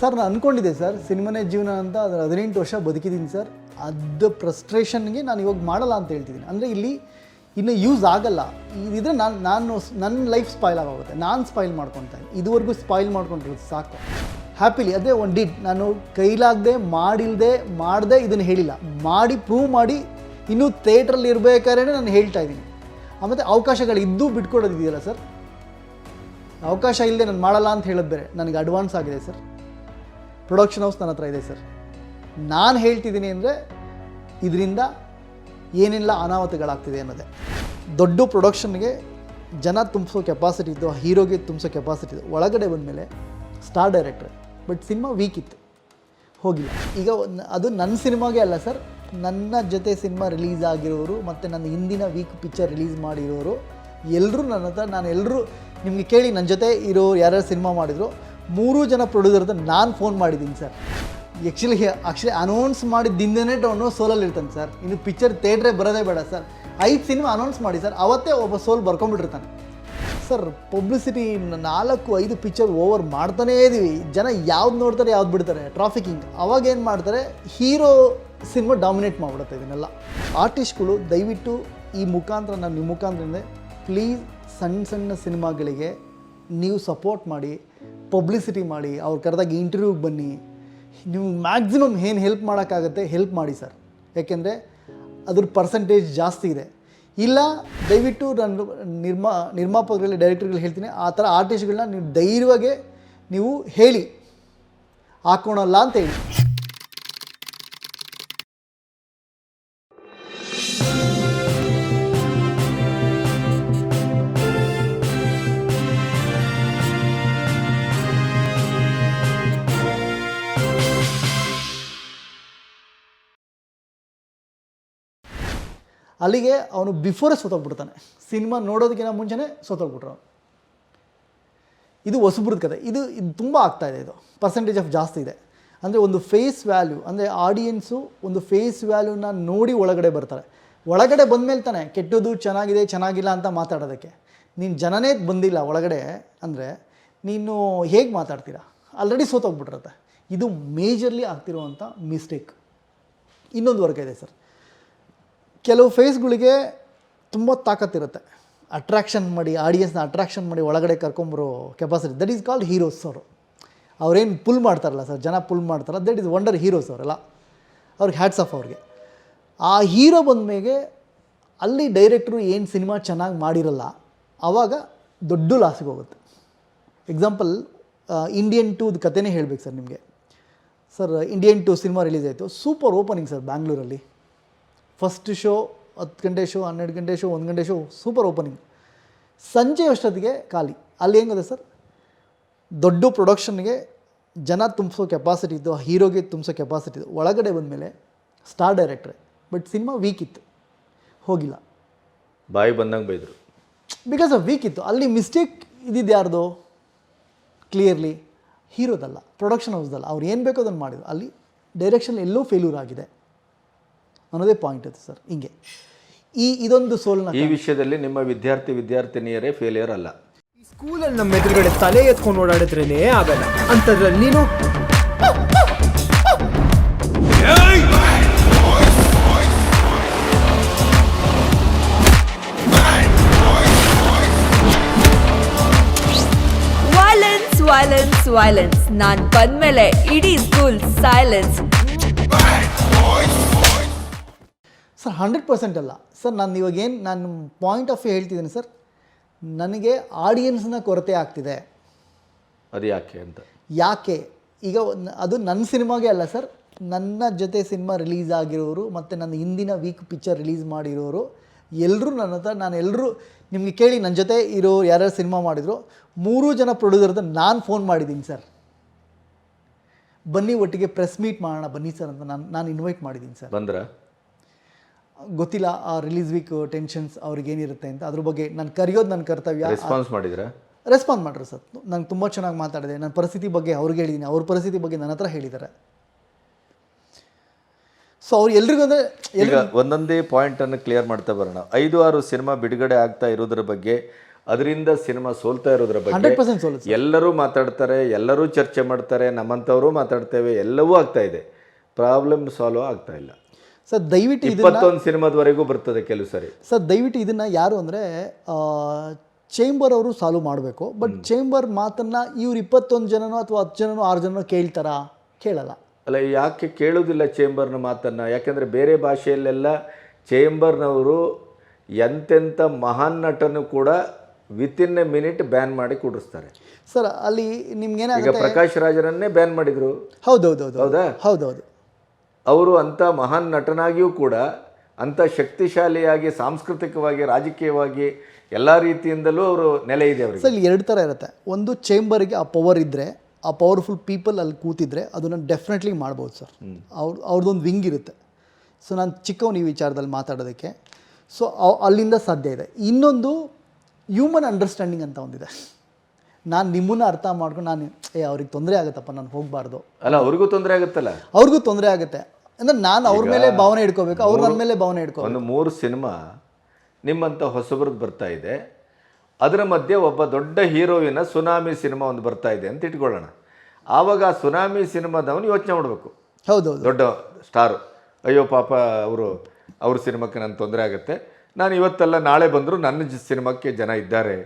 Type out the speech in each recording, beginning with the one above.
Sir, ನಾನು ಅಂದ್ಕೊಂಡಿದ್ದೆ sir, ಸಿನಿಮಾನೇ ಜೀವನ ಅಂತ ಅದು ಹದಿನೆಂಟು ವರ್ಷ ಬದುಕಿದ್ದೀನಿ ಸರ್. ಅದು ಫ್ರಸ್ಟ್ರೇಷನ್ಗೆ ನಾನು ಇವಾಗ ಮಾಡಲ್ಲ ಅಂತ ಹೇಳ್ತಿದ್ದೀನಿ. ಅಂದರೆ ಇಲ್ಲಿ ಇನ್ನು ಯೂಸ್ ಆಗಲ್ಲ. ಇದಿದ್ರೆ ನಾನು ನಾನು ನನ್ನ ಲೈಫ್ ಸ್ಪಾಯ್ಲ್ ಆಗೋಗುತ್ತೆ. ನಾನು ಸ್ಪಾಯ್ಲ್ ಮಾಡ್ಕೊತಾ ಇದುವರೆಗೂ ಸ್ಪಾಯ್ಲ್ ಮಾಡ್ಕೊಂಡಿರೋದು ಸಾಕು. ಹ್ಯಾಪಿಲಿ ಅದೇ ಒಂದು ಡಿಡ್ ನಾನು ಕೈಲಾಗದೆ ಮಾಡಿಲ್ಲದೆ ಮಾಡದೆ ಇದನ್ನು ಹೇಳಿಲ್ಲ. ಮಾಡಿ ಪ್ರೂವ್ ಮಾಡಿ ಇನ್ನೂ ಥಿಯೇಟ್ರಲ್ಲಿ ಇರಬೇಕಾದ್ರೆ ನಾನು ಹೇಳ್ತಾ ಇದ್ದೀನಿ. ಆಮೇಲೆ ಅವಕಾಶಗಳು ಇದ್ದು ಬಿಟ್ಕೊಡೋದಿದೆಯಲ್ಲ ಸರ್? ಅವಕಾಶ ಇಲ್ಲದೆ ನಾನು ಮಾಡಲ್ಲ ಅಂತ ಹೇಳೋದು ಬೇರೆ. ನನಗೆ ಅಡ್ವಾನ್ಸ್ ಆಗಿದೆ ಸರ್. ಪ್ರೊಡಕ್ಷನ್ ಹೌಸ್ ನನ್ನ ಹತ್ರ ಇದೆ ಸರ್ ನಾನು ಹೇಳ್ತಿದ್ದೀನಿ ಅಂದರೆ, ಇದರಿಂದ ಏನೆಲ್ಲ ಅನಾಹುತಗಳಾಗ್ತಿದೆ ಅನ್ನೋದೇ. ದೊಡ್ಡ ಪ್ರೊಡಕ್ಷನ್ಗೆ ಜನ ತುಂಬಿಸೋ ಕೆಪಾಸಿಟಿ ಇತ್ತು ಹೀರೋಗೆ ತುಂಬಿಸೋ ಕೆಪಾಸಿಟಿ ಇತ್ತು. ಒಳಗಡೆ ಬಂದಮೇಲೆ star director but cinema week ಇತ್ತು. ಹೋಗಿಲ್ಲ. ಈಗ ಅದು ನನ್ನ ಸಿನಿಮಾಗೆ ಅಲ್ಲ ಸರ್ ನನ್ನ ಜೊತೆ ಸಿನಿಮಾ ರಿಲೀಸ್ ಆಗಿರೋರು ಮತ್ತು ನನ್ನ ಹಿಂದಿನ ವೀಕ್ ಪಿಕ್ಚರ್ ರಿಲೀಸ್ ಮಾಡಿರೋರು ಎಲ್ಲರೂ ನನ್ನ ಹತ್ರ ನಾನು ಎಲ್ಲರೂ ನಿಮಗೆ ಕೇಳಿ ನನ್ನ ಜೊತೆ ಇರೋ ಯಾರ್ಯಾರು ಸಿನಿಮಾ ಮಾಡಿದ್ರು ಮೂರೂ ಜನ ಪ್ರೊಡ್ಯೂಸರ್ ಹತ್ರ ನಾನು ಫೋನ್ ಮಾಡಿದ್ದೀನಿ ಸರ್ ಆ್ಯಕ್ಚುಲಿ ಆ್ಯಕ್ಚುಲಿ ಅನೌನ್ಸ್ ಮಾಡಿದ್ದಿಂದನೇ ಅವನು ಸೋಲಲ್ಲಿ ಇರ್ತಾನೆ ಸರ್ ಇನ್ನು ಪಿಕ್ಚರ್ ಥಿಯೇಟ್ರೇ ಬರೋದೇ ಬೇಡ ಸರ್ ಐದು ಸಿನಿಮಾ ಅನೌನ್ಸ್ ಮಾಡಿ ಸರ್ ಅವತ್ತೇ ಒಬ್ಬ ಸೋಲ್ ಬರ್ಕೊಂಡ್ಬಿಟ್ಟಿರ್ತಾನೆ. ಸರ್ ಪಬ್ಲಿಸಿಟಿ ನಾಲ್ಕು, ಐದು ಪಿಕ್ಚರ್ ಓವರ್ ಮಾಡ್ತಾನೇ ಇದ್ದೀವಿ ಜನ ಯಾವ್ದು ನೋಡ್ತಾರೆ, ಯಾವ್ದು ಬಿಡ್ತಾರೆ? ಟ್ರಾಫಿಕಿಂಗ್ ಅವಾಗ ಏನು ಮಾಡ್ತಾರೆ? ಹೀರೋ ಸಿನಿಮಾ ಡಾಮಿನೇಟ್ ಮಾಡಿಬಿಡುತ್ತೆ ಇದನ್ನೆಲ್ಲ. ಆರ್ಟಿಸ್ಟ್ಗಳು ದಯವಿಟ್ಟು ಈ ಮುಖಾಂತರ ನಾನು ನಿಮ್ಮ ಮುಖಾಂತರದಿಂದ ಪ್ಲೀಸ್ ಸಣ್ಣ ಸಣ್ಣ ಸಿನಿಮಾಗಳಿಗೆ ನೀವು ಸಪೋರ್ಟ್ ಮಾಡಿ. ಪಬ್ಲಿಸಿಟಿ ಮಾಡಿ, ಅವ್ರು ಕರೆದಾಗ ಇಂಟರ್ವ್ಯೂಗೆ ಬನ್ನಿ. ನೀವು ಮ್ಯಾಕ್ಸಿಮಮ್ ಏನು ಹೆಲ್ಪ್ ಮಾಡೋಕ್ಕಾಗತ್ತೆ ಹೆಲ್ಪ್ ಮಾಡಿ ಸರ್ ಯಾಕೆಂದರೆ ಅದ್ರ ಪರ್ಸೆಂಟೇಜ್ ಜಾಸ್ತಿ ಇದೆ. ಇಲ್ಲ, ದಯವಿಟ್ಟು ನಾನು ನಿರ್ಮಾ, ನಿರ್ಮಾಪಕರಲ್ಲಿ ಡೈರೆಕ್ಟರ್ಗಳು ಹೇಳ್ತೀನಿ, ಆ ಥರ ಆರ್ಟಿಸ್ಟ್ಗಳನ್ನ ನೀವು ಧೈರ್ಯವಾಗಿ ನೀವು ಹೇಳಿ. ಹಾಕೋಣಲ್ಲ ಅಂತ ಹೇಳಿ. ಅಲ್ಲಿಗೆ ಅವನು ಬಿಫೋರೇ ಸೋತೋಗ್ಬಿಡ್ತಾನೆ ಸಿನಿಮಾ ನೋಡೋದಕ್ಕಿಂತ ಮುಂಚೆನೇ ಸೋತೋಗ್ಬಿಟ್ರು ಅವನು. ಇದು ಹೊಸಬ್ರದ ಕತೆ. ಇದು ಇದು ತುಂಬ ಆಗ್ತಾ ಇದೆ ಇದು. ಪರ್ಸೆಂಟೇಜ್ ಆಫ್ ಜಾಸ್ತಿ ಇದೆ. ಅಂದರೆ ಒಂದು ಫೇಸ್ ವ್ಯಾಲ್ಯೂ ಅಂದರೆ ಆಡಿಯನ್ಸು ಒಂದು ಫೇಸ್ ವ್ಯಾಲ್ಯೂನ ನೋಡಿ ಒಳಗಡೆ ಬರ್ತಾರೆ. ಒಳಗಡೆ ಬಂದಮೇಲೆ ತಾನೆ ಕೆಟ್ಟದ್ದು ಚೆನ್ನಾಗಿದೆ, ಚೆನ್ನಾಗಿಲ್ಲ ಅಂತ ಮಾತಾಡೋದಕ್ಕೆ. ನೀನು ಜನನೇ ಬಂದಿಲ್ಲ ಒಳಗಡೆ ಅಂದರೆ ನೀನು ಹೇಗೆ ಮಾತಾಡ್ತೀರಾ? ಆಲ್ರೆಡಿ ಸೋತೋಗ್ಬಿಟ್ಟಿರುತ್ತೆ ಇದು ಮೇಜರ್ಲಿ ಆಗ್ತಿರುವಂಥ ಮಿಸ್ಟೇಕ್ ಇನ್ನೊಂದು ವರ್ಗ ಇದೆ ಸರ್. ಕೆಲವು ಫೇಸ್ಗಳಿಗೆ ತುಂಬ ತಾಕತ್ತಿರುತ್ತೆ ಅಟ್ರಾಕ್ಷನ್ ಮಾಡಿ ಆಡಿಯನ್ಸ್ನ ಅಟ್ರಾಕ್ಷನ್ ಮಾಡಿ ಒಳಗಡೆ ಕರ್ಕೊಂಬರೋ capacity that is called heroes ಅವರು. ಅವ್ರೇನು ಪುಲ್ ಮಾಡ್ತಾರಲ್ಲ ಸರ್ ಜನ ಪುಲ್ ಮಾಡ್ತಾರಲ್ಲ ದಟ್ ಈಸ್ ವಂಡರ್ ಹೀರೋಸ್ ಅವರೆಲ್ಲ. ಅವ್ರಿಗೆ ಹ್ಯಾಟ್ಸ್ ಆಫ್ ಅವ್ರಿಗೆ. ಆ ಹೀರೋ ಬಂದಮೇಗೆ ಅಲ್ಲಿ ಡೈರೆಕ್ಟ್ರು ಏನು ಸಿನಿಮಾ ಚೆನ್ನಾಗಿ ಮಾಡಿರಲ್ಲ ಆವಾಗ ದೊಡ್ಡ ಲಾಸಿಗೆ ಹೋಗುತ್ತೆ. ಎಕ್ಸಾಂಪಲ್ ಇಂಡಿಯನ್ ಟೂದ ಕಥೆನೇ ಹೇಳಬೇಕು ಸರ್ ನಿಮಗೆ. Sir Indian two cinema release ಆಯಿತು. ಸೂಪರ್ ಓಪನಿಂಗ್ ಸರ್ ಬ್ಯಾಂಗ್ಳೂರಲ್ಲಿ ಫಸ್ಟ್ ಶೋ ಹತ್ತು ಗಂಟೆ ಶೋ ಹನ್ನೆರಡು ಗಂಟೆ ಶೋ ಒಂದು ಗಂಟೆ ಶೋ ಸೂಪರ್ ಓಪನಿಂಗ್ ಸಂಜೆ ಅಷ್ಟೊತ್ತಿಗೆ ಖಾಲಿ. ಅಲ್ಲಿ ಹೆಂಗಿದೆ ಸರ್? ದೊಡ್ಡ ಪ್ರೊಡಕ್ಷನ್ಗೆ ಜನ ತುಂಬಿಸೋ ಕೆಪಾಸಿಟಿ ಇದ್ದು ಹೀರೋಗೆ ತುಂಬಿಸೋ ಕೆಪಾಸಿಟಿ ಇದ್ದು ಒಳಗಡೆ ಬಂದ ಮೇಲೆ ಸ್ಟಾರ್ ಡೈರೆಕ್ಟ್ರೆ ಬಟ್ ಸಿನಿಮಾ ವೀಕ್ ಇತ್ತು. ಹೋಗಿಲ್ಲ. ಬಾಯಿ ಬಂದಂಗೆ ಬೈದರು. ಬಿಕಾಸ್ ಆಫ್ ವೀಕ್ ಇತ್ತು. ಅಲ್ಲಿ ಮಿಸ್ಟೇಕ್ ಇದ್ದಿದ್ದು ಯಾರ್ದು? ಕ್ಲಿಯರ್ಲಿ ಹೀರೋದಲ್ಲ ಪ್ರೊಡಕ್ಷನ್ ಹೌಸ್ದಲ್ಲ ಅವ್ರು ಏನು ಬೇಕೋ ಅದನ್ನು ಮಾಡಿದ್ರು. ಅಲ್ಲಿ ಡೈರೆಕ್ಷನ್ ಎಲ್ಲೋ ಫೇಲ್ಯೂರ್ ಆಗಿದೆ. ಅನ್ನೋದೇ ಪಾಯಿಂಟ್ ಇತ್ತು ಸರ್ ಹಿಂಗೆ. ಈ ಇದೊಂದು ಸೋಲ್ನ ಈ ವಿಷಯದಲ್ಲಿ ನಿಮ್ಮ ವಿದ್ಯಾರ್ಥಿ ವಿದ್ಯಾರ್ಥಿನಿಯರೇ ಫೇಲಿಯರ್ ಅಲ್ಲ. ಈ ಸ್ಕೂಲಲ್ಲಿ ನಮ್ಮ ಎದುರುಗಡೆ ತಲೆ ಎತ್ಕೊಂಡು ಓಡಾಡಿದ್ರೇನೆ ಆಗಲ್ಲ. ಅಂತದ್ರಲ್ಲಿ ನೀನು ವೈಲೆನ್ಸ್ ವೈಲೆನ್ಸ್ ವೈಲೆನ್ಸ್ ನಾನ್ ಬಂದ್ಮೇಲೆ ಇಡೀ school silence sir hundred percent ಅಲ್ಲ. ಸರ್ ನಾನು ಇವಾಗೇನು ನಾನು ಪಾಯಿಂಟ್ ಆಫ್ ವ್ಯೂ ಹೇಳ್ತಿದ್ದೀನಿ ಸರ್. ನನಗೆ ಆಡಿಯನ್ಸ್ನ ಕೊರತೆ ಆಗ್ತಿದೆ. ಅದು ಯಾಕೆ ಅಂತ? ಯಾಕೆ? ಈಗ ಅದು ನನ್ನ ಸಿನಿಮಾಗೆ ಅಲ್ಲ ಸರ್. ನನ್ನ ಜೊತೆ ಸಿನಿಮಾ ರಿಲೀಸ್ ಆಗಿರೋರು ಮತ್ತು ನನ್ನ ಹಿಂದಿನ ವೀಕ್ ಪಿಕ್ಚರ್ ರಿಲೀಸ್ ಮಾಡಿರೋರು ಎಲ್ಲರೂ ನನ್ನ ಹತ್ರ ನಾನು ಎಲ್ಲರೂ ನಿಮಗೆ ಕೇಳಿ ನನ್ನ ಜೊತೆ ಇರೋ ಯಾರ್ಯಾರು ಸಿನಿಮಾ ಮಾಡಿದ್ರು ಮೂರೂ ಜನ ಪ್ರೊಡ್ಯೂಸರ್ ಹತ್ರ ನಾನು ಫೋನ್ ಮಾಡಿದ್ದೀನಿ ಸರ್. ಬನ್ನಿ ಒಟ್ಟಿಗೆ ಪ್ರೆಸ್ ಮೀಟ್ ಮಾಡೋಣ ಬನ್ನಿ ಸರ್ ಅಂತ ನಾನು ನಾನು ಇನ್ವೈಟ್ ಮಾಡಿದ್ದೀನಿ ಸರ್. ಬಂದ್ರ? ಗೊತ್ತಿಲ್ಲ ಆ ರಿಲೀಸ್ ವೀಕ್ ಟೆನ್ಷನ್ಸ್ ಅವ್ರಿಗೇನಿರುತ್ತೆ ಅಂತ. ಅದ್ರ ಬಗ್ಗೆ ನಾನು ಕರೆಯೋದು ನನ್ನ ಕರ್ತವ್ಯ. ರೆಸ್ಪಾನ್ಸ್ ಮಾಡಿದ್ರೆ? ರೆಸ್ಪಾನ್ಸ್ ಮಾಡ್ರಿ ಸರ್. ನಂಗೆ ತುಂಬ ಚೆನ್ನಾಗಿ ಮಾತಾಡಿದೆ. ನನ್ನ ಪರಿಸ್ಥಿತಿ ಬಗ್ಗೆ ಅವ್ರಿಗೆ ಹೇಳಿದ್ದೀನಿ ಅವ್ರ ಪರಿಸ್ಥಿತಿ ಬಗ್ಗೆ ನನ್ನ ಹತ್ರ ಹೇಳಿದ್ದಾರೆ ಸೊ ಅವ್ರು ಎಲ್ರಿಗೂ ಅಂದರೆ ಈಗ ಒಂದೊಂದೇ ಪಾಯಿಂಟನ್ನು ಕ್ಲಿಯರ್ ಮಾಡ್ತಾ ಬರೋಣ. ಐದು ಆರು ಸಿನಿಮಾ ಬಿಡುಗಡೆ ಆಗ್ತಾ ಇರೋದ್ರ ಬಗ್ಗೆ ಅದರಿಂದ ಸಿನಿಮಾ ಸೋಲ್ತಾ ಇರೋದ್ರ ಬಗ್ಗೆ 100% ಸೋಲುತ್ತೆ ಎಲ್ಲರೂ ಮಾತಾಡ್ತಾರೆ ಎಲ್ಲರೂ ಚರ್ಚೆ ಮಾಡ್ತಾರೆ ನಮ್ಮಂಥವರು ಮಾತಾಡ್ತೇವೆ ಎಲ್ಲವೂ ಆಗ್ತಾ ಇದೆ. ಪ್ರಾಬ್ಲಮ್ ಸಾಲ್ವ್ ಆಗ್ತಾ ಇಲ್ಲ. ಸರ್ ದಯವಿಟ್ಟು ಇಪ್ಪತ್ತೊಂದು ಸಿನಿಮಾದವರೆಗೂ ಬರ್ತದೆ ಕೆಲವು ಸರಿ. ಸರ್ ದಯವಿಟ್ಟು ಇದನ್ನು ಯಾರು ಅಂದರೆ ಚೇಂಬರ್ ಅವರು ಸಾಲ್ವ್ ಮಾಡಬೇಕು. ಬಟ್ ಚೇಂಬರ್ ಮಾತನ್ನು ಇವ್ರು ಇಪ್ಪತ್ತೊಂದು ಜನನೋ ಅಥವಾ ಹತ್ತು ಜನನೋ ಆರು ಜನನೋ ಕೇಳ್ತಾರಾ? ಕೇಳಲ್ಲ. ಅಲ್ಲ ಯಾಕೆ ಕೇಳೋದಿಲ್ಲ ಚೇಂಬರ್ನ ಮಾತನ್ನು? ಯಾಕೆಂದರೆ ಬೇರೆ ಭಾಷೆಯಲ್ಲೆಲ್ಲ ಚೇಂಬರ್ನವರು ಎಂತೆಂಥ ಮಹಾನ್ ನಟನು ಕೂಡ ವಿತಿನ್ ಎ ಮಿನಿಟ್ ಬ್ಯಾನ್ ಮಾಡಿ ಕೂಡಿಸ್ತಾರೆ. ಸರ್ ಅಲ್ಲಿ ಈಗ ಪ್ರಕಾಶ್ ರಾಜರನ್ನೇ ಬ್ಯಾನ್ ಮಾಡಿದ್ರು. ಹೌದೌದು ಹೌದಾ? ಹೌದೌದು. ಅವರು ಅಂಥ ಮಹಾನ್ ನಟನಾಗಿಯೂ ಕೂಡ ಅಂಥ ಶಕ್ತಿಶಾಲಿಯಾಗಿ ಸಾಂಸ್ಕೃತಿಕವಾಗಿ ರಾಜಕೀಯವಾಗಿ ಎಲ್ಲ ರೀತಿಯಿಂದಲೂ ಅವರು ನೆಲೆ ಇದೆ ಅವರಿಗೆ. ಸರ್ ಇಲ್ಲಿ ಎರಡು ಥರ ಇರುತ್ತೆ. ಒಂದು ಚೇಂಬರ್ಗೆ ಆ ಪವರ್ ಇದ್ದರೆ ಆ ಪವರ್ಫುಲ್ ಪೀಪಲ್ ಅಲ್ಲಿ ಕೂತಿದ್ರೆ ಅದನ್ನು ಡೆಫಿನೆಟ್ಲಿ ಮಾಡ್ಬೋದು ಸರ್. ಅವ್ರ ಅವ್ರದ್ದೊಂದು ವಿಂಗ್ ಇರುತ್ತೆ. ಸೊ ನಾನು ಚಿಕ್ಕವನು ಈ ವಿಚಾರದಲ್ಲಿ ಮಾತಾಡೋದಕ್ಕೆ. ಸೊ ಅಲ್ಲಿಂದ ಸಾಧ್ಯ ಇದೆ. ಇನ್ನೊಂದು ಹ್ಯೂಮನ್ ಅಂಡರ್ಸ್ಟ್ಯಾಂಡಿಂಗ್ ಅಂತ ಒಂದಿದೆ. ನಾನು ನಿಮ್ಮನ್ನ ಅರ್ಥ ಮಾಡ್ಕೊಂಡು ನಾನು ಏ ಅವ್ರಿಗೆ ತೊಂದರೆ ಆಗುತ್ತಪ್ಪ ನಾನು ಹೋಗಬಾರ್ದು. ಅಲ್ಲ ಅವ್ರಿಗೂ ತೊಂದರೆ ಆಗುತ್ತಲ್ಲ? ಅವ್ರಿಗೂ ತೊಂದರೆ ಆಗುತ್ತೆ. ಅಂದರೆ ನಾನು ಅವ್ರ ಮೇಲೆ ಭಾವನೆ ಇಟ್ಕೋಬೇಕು ಅವ್ರು ನನ್ನ ಮೇಲೆ ಭಾವನೆ ಇಟ್ಕೋ ಒಂದು ಮೂರು ಸಿನಿಮಾ ನಿಮ್ಮಂಥ ಹೊಸಬ್ರದ್ದು ಬರ್ತಾ ಇದೆ. ಅದರ ಮಧ್ಯೆ ಒಬ್ಬ ದೊಡ್ಡ ಹೀರೋವಿನ ಸುನಾಮಿ ಸಿನಿಮಾ ಒಂದು ಬರ್ತಾ ಇದೆ ಅಂತ ಇಟ್ಕೊಳ್ಳೋಣ. ಆವಾಗ ಆ ಸುನಾಮಿ ಸಿನಿಮಾದವನು ಯೋಚನೆ ಮಾಡಬೇಕು. ಹೌದು ದೊಡ್ಡ ಸ್ಟಾರು. ಅಯ್ಯೋ ಪಾಪ ಅವರು ಅವ್ರ ಸಿನಿಮಾಕ್ಕೆ ನನ್ನ ತೊಂದರೆ ಆಗುತ್ತೆ. ನಾನು ಇವತ್ತೆಲ್ಲ ನಾಳೆ ಬಂದರೂ ನನ್ನ ಸಿನಿಮಾಕ್ಕೆ ಜನ ಇದ್ದಾರೆ.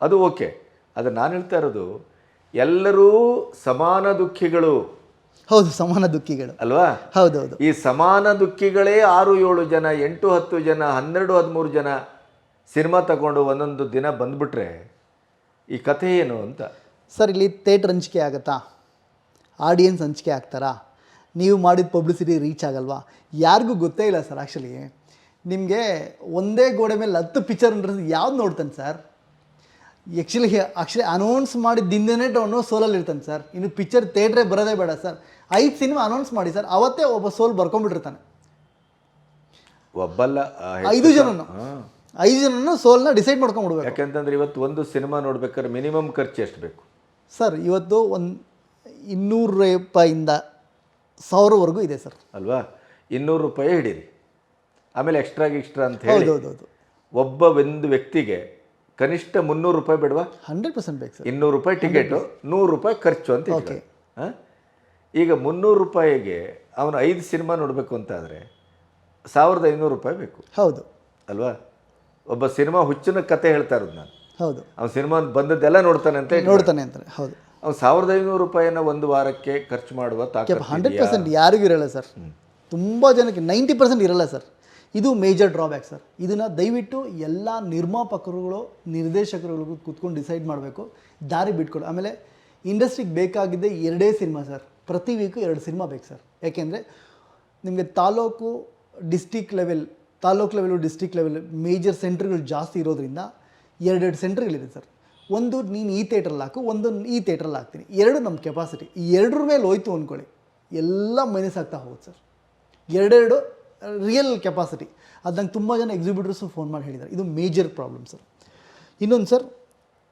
ಅದು ಓಕೆ. ಆದರೆ ನಾನು ಹೇಳ್ತಾ ಇರೋದು ಎಲ್ಲರೂ ಸಮಾನ ದುಃಖಿಗಳು. ಹೌದು ಸಮಾನ ದುಃಖಿಗಳು. ಅಲ್ವಾ? ಹೌದೌದು. ಈ ಸಮಾನ ದುಃಖಿಗಳೇ ಆರು ಏಳು ಜನ ಎಂಟು ಹತ್ತು ಜನ ಹನ್ನೆರಡು ಹದಿಮೂರು ಜನ ಸಿನಿಮಾ ತಗೊಂಡು ಒಂದೊಂದು ದಿನ ಬಂದ್ಬಿಟ್ರೆ ಈ ಕಥೆ ಏನು ಅಂತ? ಸರ್ ಇಲ್ಲಿ ಥೇಟ್ರ್ ಹಂಚಿಕೆ ಆಗುತ್ತಾ? ಆಡಿಯನ್ಸ್ ಹಂಚಿಕೆ ಆಗ್ತಾರಾ? ನೀವು ಮಾಡಿದ ಪಬ್ಲಿಸಿಟಿ ರೀಚ್ ಆಗಲ್ವಾ? ಯಾರಿಗೂ ಗೊತ್ತೇ ಇಲ್ಲ ಸರ್ ಆ್ಯಕ್ಚುಲಿ ನಿಮಗೆ ಒಂದೇ ಗೋಡೆ ಮೇಲೆ ಹತ್ತು ಪಿಕ್ಚರ್ ಯಾವ್ದು ನೋಡ್ತಾನೆ ಸರ್? ಆ್ಯಕ್ಚುಲಿ ಆ್ಯಕ್ಚುಲಿ ಅನೌನ್ಸ್ ಮಾಡಿದ್ದಿಂದನೇ ದಿನನೇ ಅವನು ಸೋಲಲ್ಲಿ ಇರ್ತಾನೆ ಸರ್ ಇನ್ನು ಪಿಕ್ಚರ್ ಥಿಯೇಟ್ರೇ ಬರೋದೇ ಬೇಡ ಸರ್ ಐದು ಸಿನಿಮಾ ಅನೌನ್ಸ್ ಮಾಡಿ ಸರ್ ಅವತ್ತೇ ಒಬ್ಬ ಸೋಲ್ ಬರ್ಕೊಂಡ್ಬಿಟ್ಟಿರ್ತಾನೆ. ಒಬ್ಬಲ್ಲ ಐದು ಜನನು. ಐದು ಜನನು ಸೋಲ್ನ ಡಿಸೈಡ್ ಮಾಡ್ಕೊಂಡ್ಬಿಡ್ಬೇಕು. ಯಾಕೆಂತಂದ್ರೆ ಇವತ್ತು ಒಂದು ಸಿನಿಮಾ ನೋಡ್ಬೇಕಾದ್ರೆ ಮಿನಿಮಮ್ ಖರ್ಚು ಎಷ್ಟು ಬೇಕು? ಸರ್ ಇವತ್ತು ಒಂದು ಇನ್ನೂರು ರೂಪಾಯಿಂದ ಸಾವಿರವರೆಗೂ ಇದೆ ಸರ್ ಅಲ್ವಾ? ಇನ್ನೂರು ರೂಪಾಯಿ ಹಿಡೀರಿ. ಆಮೇಲೆ ಎಕ್ಸ್ಟ್ರಾ ಎಕ್ಸ್ಟ್ರಾ ಅಂತ ಹೇಳಿ ಒಬ್ಬ ಒಂದು ವ್ಯಕ್ತಿಗೆ ಕನಿಷ್ಠ ಮುನ್ನೂರು ರೂಪಾಯಿ ಬಿಡುವ? ಹಂಡ್ರೆಡ್ ಪರ್ಸೆಂಟ್ ಬೇಕು ಸರ್. ಇನ್ನೂರು ರೂಪಾಯಿ ಟಿಕೆಟು ನೂರು ರೂಪಾಯಿ ಖರ್ಚು ಅಂತ ಇಟ್ಕೊಳ್ಳಿ. ಆ? ಈಗ ಮುನ್ನೂರು ರೂಪಾಯಿಗೆ ಅವನು ಐದು ಸಿನಿಮಾ ನೋಡಬೇಕು ಅಂತಾದರೆ ಸಾವಿರದ ಐನೂರು ರೂಪಾಯಿ ಬೇಕು. ಹೌದು. ಅಲ್ವಾ? ಒಬ್ಬ ಸಿನಿಮಾ ಹುಚ್ಚಿನ ಕತೆ ಹೇಳ್ತಾ ಇರೋದು ನಾನು. ಹೌದು. ಅವ್ನು ಸಿನಿಮಾ ಬಂದದ್ದೆಲ್ಲ ನೋಡ್ತಾನೆ ಅಂತ ಇಟ್ಕೊಳ್ಳಿ. ನೋಡ್ತಾನೆ ಅಂತ ಹೌದು. ಅವ್ನು ಸಾವಿರದ ಐನೂರು ರೂಪಾಯಿನ ಒಂದು ವಾರಕ್ಕೆ ಖರ್ಚು ಮಾಡುವ ತಾಕತ್ತು ಹಂಡ್ರೆಡ್? ಪರ್ಸೆಂಟ್ ಯಾರಿಗೂ ಇರಲ್ಲ ಸರ್. ತುಂಬ ಜನಕ್ಕೆ ನೈಂಟಿ ಪರ್ಸೆಂಟ್ ಇರಲ್ಲ ಸರ್. ಇದು ಮೇಜರ್ ಡ್ರಾಬ್ಯಾಕ್ ಸರ್ ಇದನ್ನು ದಯವಿಟ್ಟು ಎಲ್ಲ ನಿರ್ಮಾಪಕರುಗಳು, ನಿರ್ದೇಶಕರುಗಳಿಗೂ ಕೂತ್ಕೊಂಡು ಡಿಸೈಡ್ ಮಾಡಬೇಕು. ದಾರಿ ಬಿಟ್ಕೊಡು. ಆಮೇಲೆ ಇಂಡಸ್ಟ್ರಿಗೆ ಬೇಕಾಗಿದ್ದೆ ಎರಡೇ ಸಿನಿಮಾ ಸರ್ ಪ್ರತಿ ವೀಕು ಎರಡು ಸಿನಿಮಾ ಬೇಕು ಸರ್ ಯಾಕೆಂದರೆ ನಿಮಗೆ taluk district level taluk level district level major ಸೆಂಟ್ರ್ಗಳು ಜಾಸ್ತಿ ಇರೋದ್ರಿಂದ ಎರಡೆರಡು ಸೆಂಟ್ರ್ಗಳಿದೆ ಸರ್ ಒಂದು ನೀನು ಈ ಥಿಯೇಟ್ರಲ್ಲಿ ಹಾಕು, ಒಂದು ಈ ಥಿಯೇಟ್ರಲ್ಲಿ ಹಾಕ್ತೀನಿ. ಎರಡು ನಮ್ಮ ಕೆಪಾಸಿಟಿ ಎರಡರ ಮೇಲೆ ಹೋಯ್ತು ಅಂದ್ಕೊಳ್ಳಿ ಎಲ್ಲ ಮೈನಸ್ ಆಗ್ತಾ ಹೋಗುತ್ತೆ ಸರ್ ಎರಡೆರಡು ರಿಯಲ್ ಕೆಪಾಸಿಟಿ ಅದು ನಂಗೆ ತುಂಬ ಜನ ಎಕ್ಸಿಬಿಟರ್ಸು ಫೋನ್ ಮಾಡಿ ಹೇಳಿದ್ದಾರೆ. ಇದು ಮೇಜರ್ ಪ್ರಾಬ್ಲಮ್ ಸರ್ ಇನ್ನೊಂದು ಸರ್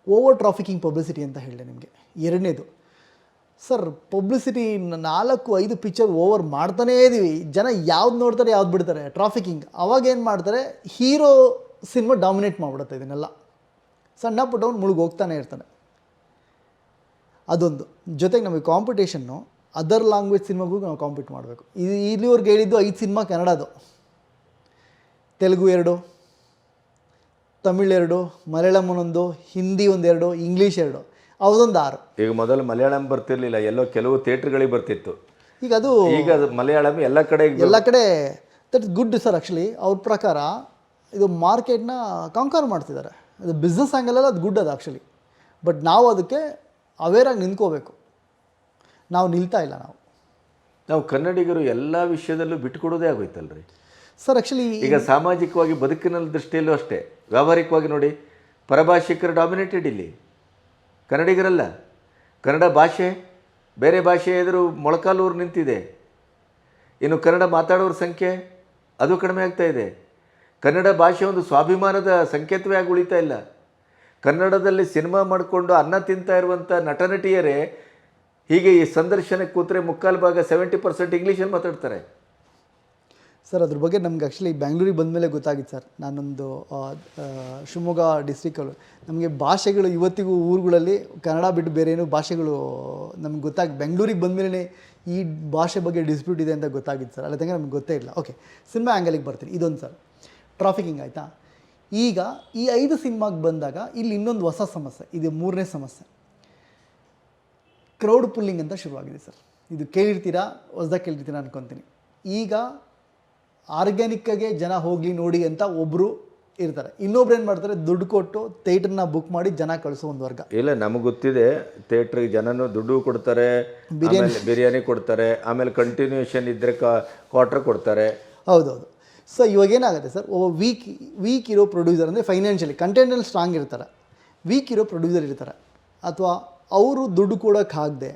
ಓವರ್ ಟ್ರಾಫಿಕಿಂಗ್ ಪಬ್ಲಿಸಿಟಿ ಅಂತ ಹೇಳಿದೆ ನಿಮಗೆ. ಎರಡನೇದು ಸರ್ ಪಬ್ಲಿಸಿಟಿ ನಾಲ್ಕು, ಐದು ಪಿಕ್ಚರ್ ಓವರ್ ಮಾಡ್ತಾನೇ ಇದ್ದೀವಿ ಜನ ಯಾವ್ದು ನೋಡ್ತಾರೆ, ಯಾವ್ದು ಬಿಡ್ತಾರೆ? ಟ್ರಾಫಿಕಿಂಗ್ ಅವಾಗ ಏನು ಮಾಡ್ತಾರೆ? ಹೀರೋ ಸಿನಿಮಾ ಡಾಮಿನೇಟ್ ಮಾಡಿಬಿಡುತ್ತೆ ಇದನ್ನೆಲ್ಲ. ಸಣ್ಣ ಪುಟ್ಟವನು ಮುಳುಗೋಗ್ತಾನೆ ಇರ್ತಾನೆ. ಅದೊಂದು. ಜೊತೆಗೆ ನಮಗೆ ಕಾಂಪಿಟೇಷನ್ನು ಅದರ್ ಲ್ಯಾಂಗ್ವೇಜ್ ಸಿನಿಮಾಗೂ ನಾವು ಕಾಂಪೀಟ್ ಮಾಡಬೇಕು. ಇದು ಇಲ್ಲಿವರೆಗೆ ಹೇಳಿದ್ದು ಐದು ಸಿನಿಮಾ ಕನ್ನಡದು ತೆಲುಗು ಎರಡು ತಮಿಳ್ ಎರಡು ಮಲಯಾಳಂ ಒಂದೊಂದು ಹಿಂದಿ ಒಂದೆರಡು ಇಂಗ್ಲೀಷ್ ಎರಡು. ಅವದೊಂದು ಆರು. ಈಗ ಮೊದಲು ಮಲಯಾಳಂ ಬರ್ತಿರ್ಲಿಲ್ಲ ಎಲ್ಲೋ ಕೆಲವು ಥಿಯೇಟ್ರ್ಗಳಿಗೆ ಬರ್ತಿತ್ತು. ಈಗ ಅದು ಈಗ ಅದು ಮಲಯಾಳಂ ಎಲ್ಲ ಕಡೆ ಎಲ್ಲ ಕಡೆ ದಟ್ ಗುಡ್ ಸರ್ ಆ್ಯಕ್ಚುಲಿ ಅವ್ರ ಪ್ರಕಾರ ಇದು ಮಾರ್ಕೆಟ್ನ ಕಾಂಕರ್ ಮಾಡ್ತಿದ್ದಾರೆ. ಅದು ಬಿಸ್ನೆಸ್ ಆ್ಯಂಗಲಲ್ಲಿ ಅದು ಗುಡ್ ಅದು ಆ್ಯಕ್ಚುಲಿ ಬಟ್ ನಾವು ಅದಕ್ಕೆ ಅವೇರಾಗಿ ನಿಂತ್ಕೋಬೇಕು. ನಾವು ನಿಲ್ತಾ ಇಲ್ಲ ನಾವು. ನಾವು ಕನ್ನಡಿಗರು ಎಲ್ಲ ವಿಷಯದಲ್ಲೂ ಬಿಟ್ಕೊಡೋದೇ ಆಗೋಯ್ತಲ್ರಿ? ಸರ್ ಆ್ಯಕ್ಚುಲಿ ಈಗ ಸಾಮಾಜಿಕವಾಗಿ ಬದುಕಿನ ದೃಷ್ಟಿಯಲ್ಲೂ ಅಷ್ಟೇ ವ್ಯಾವಹಾರಿಕವಾಗಿ ನೋಡಿ ಪರಭಾಷಿಕರು ಡಾಮಿನೇಟೆಡ್ ಇಲ್ಲಿ. ಕನ್ನಡಿಗರಲ್ಲ. ಕನ್ನಡ ಭಾಷೆ ಬೇರೆ ಭಾಷೆ ಎದುರು ಮೊಳಕಾಲೂರು ನಿಂತಿದೆ. ಇನ್ನು ಕನ್ನಡ ಮಾತಾಡೋರ ಸಂಖ್ಯೆ ಅದು ಕಡಿಮೆ ಆಗ್ತಾ ಇದೆ. ಕನ್ನಡ ಭಾಷೆ ಒಂದು ಸ್ವಾಭಿಮಾನದ ಸಂಕೇತವೇ ಆಗಿ ಉಳಿತಾ ಇಲ್ಲ. ಕನ್ನಡದಲ್ಲಿ ಸಿನಿಮಾ ಮಾಡಿಕೊಂಡು ಅನ್ನ ತಿಂತಾ ಇರುವಂಥ ನಟನಟಿಯರೇ ಹೀಗೆ ಈ ಸಂದರ್ಶನಕ್ಕೆ ಕೂತ್ರೆ ಮುಕ್ಕಾಲು ಭಾಗ ಸೆವೆಂಟಿ ಪರ್ಸೆಂಟ್ ಇಂಗ್ಲೀಷಲ್ಲಿ ಮಾತಾಡ್ತಾರೆ. ಸರ್, ಅದ್ರ ಬಗ್ಗೆ ನಮ್ಗೆ ಆ್ಯಕ್ಚುಲಿ ಬ್ಯಾಂಗ್ಳೂರಿಗೆ ಬಂದಮೇಲೆ ಗೊತ್ತಾಗಿತ್ತು ಸರ್. ನಾನೊಂದು ಶಿವಮೊಗ್ಗ ಡಿಸ್ಟ್ರಿಕ್ಕಲ್ಲಿ ನಮಗೆ ಭಾಷೆಗಳು ಇವತ್ತಿಗೂ ಊರುಗಳಲ್ಲಿ ಕನ್ನಡ ಬಿಟ್ಟು ಬೇರೆ ಏನೂ ಭಾಷೆಗಳು, ನಮ್ಗೆ ಗೊತ್ತಾಗಿ ಬೆಂಗಳೂರಿಗೆ ಬಂದಮೇಲೆ ಈ ಭಾಷೆ ಬಗ್ಗೆ ಡಿಸ್ಪ್ಯೂಟ್ ಇದೆ ಅಂತ ಗೊತ್ತಾಗಿತ್ತು ಸರ್. ಅಲ್ಲ ತಂಗ ನಮ್ಗೆ ಗೊತ್ತೇ ಇಲ್ಲ. ಓಕೆ ಸಿನಿಮಾ ಆ್ಯಂಗಲಿಗೆ ಬರ್ತೀನಿ. ಇದೊಂದು ಸರ್. ಟ್ರಾಫಿಕಿಂಗ್ ಆಯಿತಾ? ಈಗ ಈ ಐದು ಸಿನಿಮಾಗೆ ಬಂದಾಗ ಇಲ್ಲಿ ಇನ್ನೊಂದು ಹೊಸ ಸಮಸ್ಯೆ. ಇದು ಮೂರನೇ ಸಮಸ್ಯೆ. ಕ್ರೌಡ್ ಪುಲ್ಲಿಂಗ್ ಅಂತ ಶುರುವಾಗಿದೆ ಸರ್. ಇದು ಕೇಳಿರ್ತೀರಾ? ಹೊಸ್ದಾಗಿ ಕೇಳಿರ್ತೀರಾ ಅನ್ಕೊತೀನಿ. ಈಗ ಆರ್ಗ್ಯಾನಿಕ್ಕಾಗೆ ಜನ ಹೋಗಲಿ ನೋಡಿ ಅಂತ ಒಬ್ಬರು ಇರ್ತಾರೆ. ಇನ್ನೊಬ್ರು ಏನು ಮಾಡ್ತಾರೆ? ದುಡ್ಡು ಕೊಟ್ಟು ಥಿಯೇಟ್ರನ್ನ ಬುಕ್ ಮಾಡಿ ಜನ ಕಳಿಸೋ ಒಂದು ವರ್ಗ. ಇಲ್ಲ ನಮಗೆ ಗೊತ್ತಿದೆ. ಥಿಯೇಟ್ರಿಗೆ ಜನನು ದುಡ್ಡು ಕೊಡ್ತಾರೆ ಬಿರಿಯಾನಿ. ಬಿರಿಯಾನಿ ಕೊಡ್ತಾರೆ ಆಮೇಲೆ ಕಂಟಿನ್ಯೂಷನ್ ಇದ್ದರೆ ಕ್ವಾರ್ಟರ್ ಕೊಡ್ತಾರೆ. ಹೌದೌದು. ಸೊ ಇವಾಗ ಏನಾಗುತ್ತೆ ಸರ್? ಒಬ್ಬ ವೀಕ್ ವೀಕ್ ಇರೋ ಪ್ರೊಡ್ಯೂಸರ್ ಅಂದರೆ ಫೈನಾನ್ಷಿಯಲಿ ಕಂಟೆಂಟಲ್ಲಿ ಸ್ಟ್ರಾಂಗ್ ಇರ್ತಾರೆ. ವೀಕ್ ಇರೋ ಪ್ರೊಡ್ಯೂಸರ್ ಇರ್ತಾರೆ. ಅಥವಾ ಅವರು ದುಡ್ಡು ಕೊಡೋಕ್ಕಾಗದೆ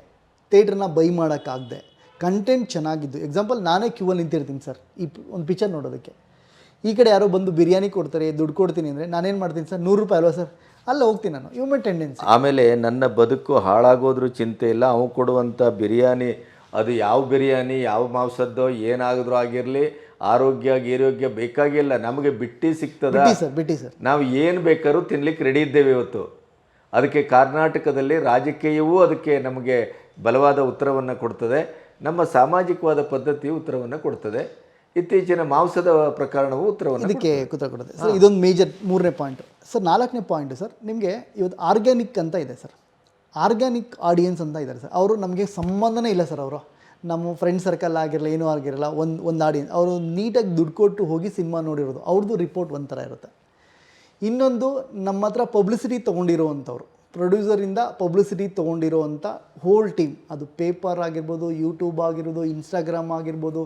ಥೇಟ್ರನ್ನ ಬೈ ಮಾಡೋಕ್ಕಾಗದೆ ಕಂಟೆಂಟ್ ಚೆನ್ನಾಗಿದ್ದು ಎಕ್ಸಾಂಪಲ್ ನಾನೇ ಕ್ಯೂವಲ್ಲಿ ನಿಂತಿರ್ತೀನಿ ಸರ್ ಈ ಒಂದು ಪಿಕ್ಚರ್ ನೋಡೋದಕ್ಕೆ. ಈ ಕಡೆ ಯಾರೋ ಬಂದು ಬಿರಿಯಾನಿ ಕೊಡ್ತಾರೆ ದುಡ್ಡು ಕೊಡ್ತೀನಿ ಅಂದರೆ ನಾನೇನು ಮಾಡ್ತೀನಿ ಸರ್ ನೂರು ರೂಪಾಯಿ ಅಲ್ವಾ ಸರ್? ಅಲ್ಲ ಹೋಗ್ತೀನಿ ನಾನು ಹ್ಯೂಮನ್ ಟೆಂಡೆನ್ಸಿ ಆಮೇಲೆ ನನ್ನ ಬದುಕು ಹಾಳಾಗೋದ್ರೂ ಚಿಂತೆ ಇಲ್ಲ ಅವು ಕೊಡುವಂಥ ಬಿರಿಯಾನಿ ಅದು ಯಾವ ಬಿರಿಯಾನಿ ಯಾವ ಮಾಂಸದ್ದೋ ಏನಾಗಿದ್ರೂ ಆಗಿರಲಿ ಆರೋಗ್ಯ ಗೀರೋಗ್ಯ ಬೇಕಾಗಿಲ್ಲ ನಮಗೆ ಬಿಟ್ಟಿ ಸಿಗ್ತದ? ಬಿಟ್ಟಿ ಸರ್ ಬಿಟ್ಟಿ ಸರ್. ನಾವು ಏನು ಬೇಕಾದ್ರೂ ತಿನ್ಲಿಕ್ಕೆ ರೆಡಿ ಇದ್ದೇವೆ ಇವತ್ತು. ಅದಕ್ಕೆ ಕರ್ನಾಟಕದಲ್ಲಿ ರಾಜಕೀಯವೂ ಅದಕ್ಕೆ ನಮಗೆ ಬಲವಾದ ಉತ್ತರವನ್ನು ಕೊಡ್ತದೆ. ನಮ್ಮ ಸಾಮಾಜಿಕವಾದ ಪದ್ಧತಿಯು ಉತ್ತರವನ್ನು ಕೊಡ್ತದೆ. ಇತ್ತೀಚಿನ ಮಾಂಸದ ಪ್ರಕರಣವು ಉತ್ತರವನ್ನು ಇದಕ್ಕೆ ಉತ್ತರ ಕೊಡುತ್ತೆ. ಸರ್ ಇದೊಂದು ಮೇಜರ್ ಮೂರನೇ ಪಾಯಿಂಟ್ ಸರ್ ನಾಲ್ಕನೇ ಪಾಯಿಂಟ್ ಸರ್ ನಿಮಗೆ ಇವತ್ತು ಆರ್ಗ್ಯಾನಿಕ್ ಅಂತ ಇದೆ ಸರ್. ಆರ್ಗ್ಯಾನಿಕ್ ಆಡಿಯನ್ಸ್ ಅಂತ ಇದ್ದಾರೆ ಸರ್. ಅವರು ನಮಗೆ ಸಂಬಂಧನೇ ಇಲ್ಲ ಸರ್ ಅವರು. ನಮ್ಮ ಫ್ರೆಂಡ್ ಸರ್ಕಲ್ ಆಗಿರಲ್ಲ ಏನೂ ಆಗಿರಲ್ಲ ಒಂದು ಒಂದು ಆಡಿಯನ್ಸ್ ಅವರು ನೀಟಾಗಿ ದುಡ್ಡು ಕೊಟ್ಟು ಹೋಗಿ ಸಿನಿಮಾ ನೋಡಿರೋದು. ಅವ್ರದ್ದು ರಿಪೋರ್ಟ್ ಒಂಥರ ಇರುತ್ತೆ. ಇನ್ನೊಂದು ನಮ್ಮ ಹತ್ರ ಪಬ್ಲಿಸಿಟಿ ತೊಗೊಂಡಿರುವಂಥವ್ರು. ಪ್ರೊಡ್ಯೂಸರಿಂದ ಪಬ್ಲಿಸಿಟಿ ತೊಗೊಂಡಿರೋವಂಥ ಹೋಲ್ ಟೀಮ್ ಅದು ಪೇಪರ್ ಆಗಿರ್ಬೋದು ಯೂಟ್ಯೂಬ್ ಆಗಿರ್ಬೋದು ಇನ್ಸ್ಟಾಗ್ರಾಮ್ ಆಗಿರ್ಬೋದು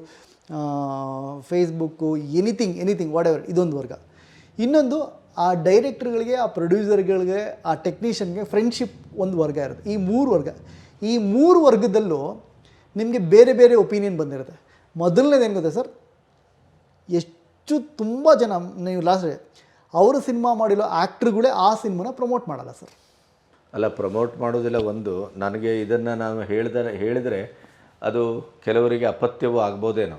Facebook anything anything whatever ಇದೊಂದು ವರ್ಗ. ಇನ್ನೊಂದು, ಆ ಡೈರೆಕ್ಟ್ರ್ಗಳಿಗೆ ಆ ಪ್ರೊಡ್ಯೂಸರ್ಗಳಿಗೆ ಆ ಟೆಕ್ನಿಷಿಯನ್ಗೆ ಫ್ರೆಂಡ್ಶಿಪ್ ಒಂದು ವರ್ಗ ಇರುತ್ತೆ. ಈ ಮೂರು ವರ್ಗ. ಈ ಮೂರು ವರ್ಗದಲ್ಲೂ ನಿಮಗೆ ಬೇರೆ ಬೇರೆ ಒಪಿನಿಯನ್ ಬಂದಿರುತ್ತೆ. ಮೊದಲನೇದೇನು ಗೊತ್ತಾ ಸರ್? ಎಷ್ಟು ತುಂಬ ಜನ, ನೀವು ಲಾಸ್ಟ್ ಅವರು ಸಿನಿಮಾ ಮಾಡಿರೋ ಆ್ಯಕ್ಟ್ರುಗಳೇ ಆ ಸಿನಿಮಾನ ಪ್ರಮೋಟ್ ಮಾಡಲ್ಲ ಸರ್. ಅಲ್ಲ, ಪ್ರಮೋಟ್ ಮಾಡೋದಿಲ್ಲ ಒಂದು, ನನಗೆ ಇದನ್ನು ನಾನು ಹೇಳಿದರೆ ಹೇಳಿದರೆ ಅದು ಕೆಲವರಿಗೆ ಅಪತ್ಯವೂ ಆಗ್ಬೋದೇನೋ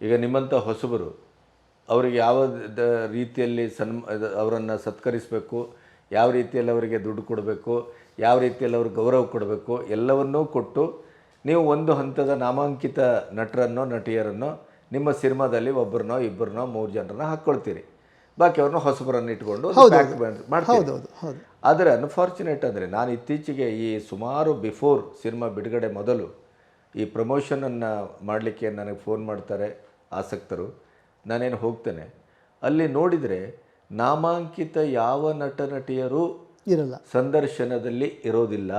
ಈಗ ನಿಮ್ಮಂಥ ಹೊಸಬರು, ಅವರಿಗೆ ಯಾವ ರೀತಿಯಲ್ಲಿ ಸನ್ಮ ಅವರನ್ನು ಸತ್ಕರಿಸಬೇಕು, ಯಾವ ರೀತಿಯಲ್ಲಿ ಅವರಿಗೆ ದುಡ್ಡು ಕೊಡಬೇಕು, ಯಾವ ರೀತಿಯಲ್ಲಿ ಅವ್ರಿಗೆ ಗೌರವ ಕೊಡಬೇಕು, ಎಲ್ಲವನ್ನೂ ಕೊಟ್ಟು ನೀವು ಒಂದು ಹಂತದ ನಾಮಾಂಕಿತ ನಟರನ್ನೋ, ನಟಿಯರನ್ನೋ, ನಿಮ್ಮ ಸಿನಿಮಾದಲ್ಲಿ ಒಬ್ಬರನ್ನೋ ಇಬ್ಬರನ್ನೋ ಮೂರು ಜನರನ್ನ ಹಾಕ್ಕೊಳ್ತೀರಿ. ಬಾಕಿ ಅವ್ರನ್ನ ಹೊಸಬರನ್ನು ಇಟ್ಕೊಂಡು ಹೌದೌದು. ಹೌದು. ಆದರೆ ಅನ್ಫಾರ್ಚುನೇಟ್ ಅಂದರೆ ನಾನು ಇತ್ತೀಚೆಗೆ ಈ ಸುಮಾರು ಬಿಫೋರ್ ಸಿನಿಮಾ ಬಿಡುಗಡೆ ಮೊದಲು ಈ ಪ್ರಮೋಷನನ್ನು ಮಾಡಲಿಕ್ಕೆ ನನಗೆ ಫೋನ್ ಮಾಡ್ತಾರೆ ಆಸಕ್ತರು. ನಾನೇನು ಹೋಗ್ತೇನೆ. ಅಲ್ಲಿ ನೋಡಿದರೆ ನಾಮಾಂಕಿತ ಯಾವ ನಟ ನಟಿಯರು ಇರಲ್ಲ. ಸಂದರ್ಶನದಲ್ಲಿ ಇರೋದಿಲ್ಲ.